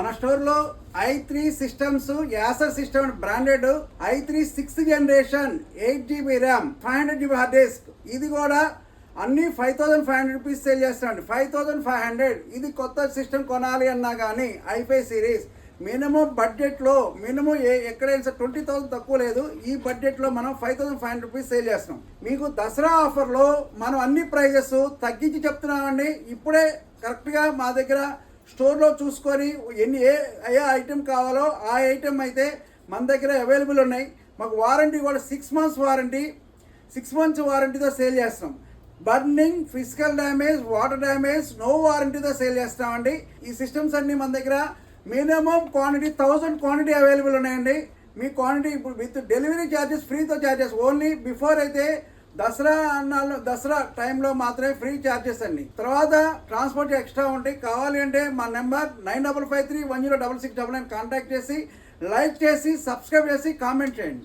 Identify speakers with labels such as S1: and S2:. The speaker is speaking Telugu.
S1: మన స్టోర్లో i three systems Acer system branded i three sixth generation eight GB RAM five hundred GB hard disk. ఇది కూడా అన్ని five thousand five hundred rupees sale చేస్తామండి ఫైవ్ థౌసండ్ ఫైవ్ హండ్రెడ్. ఇది కొత్త సిస్టమ్ కొనాలి అన్నా కానీ ఐఫై సిరీస్ మినిమం బడ్జెట్లో మినిమం ఏ ఎక్కడైనా ట్వంటీ థౌసండ్ తక్కువ లేదు. ఈ బడ్జెట్లో మనం five thousand five hundred rupees sale చేస్తున్నాం. మీకు దసరా ఆఫర్లో మనం అన్ని ప్రైజెస్ తగ్గించి చెప్తున్నామండి. ఇప్పుడే కరెక్ట్గా మా దగ్గర స్టోర్లో చూసుకొని ఎన్ని ఏ ఏ ఐటెం కావాలో ఆ ఐటెం అయితే మన దగ్గర అవైలబుల్ ఉన్నాయి. మాకు వారంటీ కూడా six months warranty. Six months వారంటీతో sale చేస్తాం. Burning physical damage water damage no వారంటీతో sale చేస్తామండి. ఈ సిస్టమ్స్ అన్నీ మన దగ్గర minimum quantity thousand quantity available ఉన్నాయండి. మీ క్వాంటిటీ ఇప్పుడు విత్ డెలివరీ ఛార్జెస్ ఫ్రీతో ఛార్జెస్ ఓన్లీ బిఫోర్ అయితే దసరా అన్నాళ్ళు దసరా టైంలో మాత్రమే ఫ్రీ ఛార్జెస్ అండి తర్వాత ట్రాన్స్పోర్ట్ ఎక్స్ట్రా ఉంటాయి కావాలి అంటే మా number nine double five three one zero double six double nine contact చేసి లైక్ చేసి సబ్స్క్రైబ్ చేసి కామెంట్ చేయండి.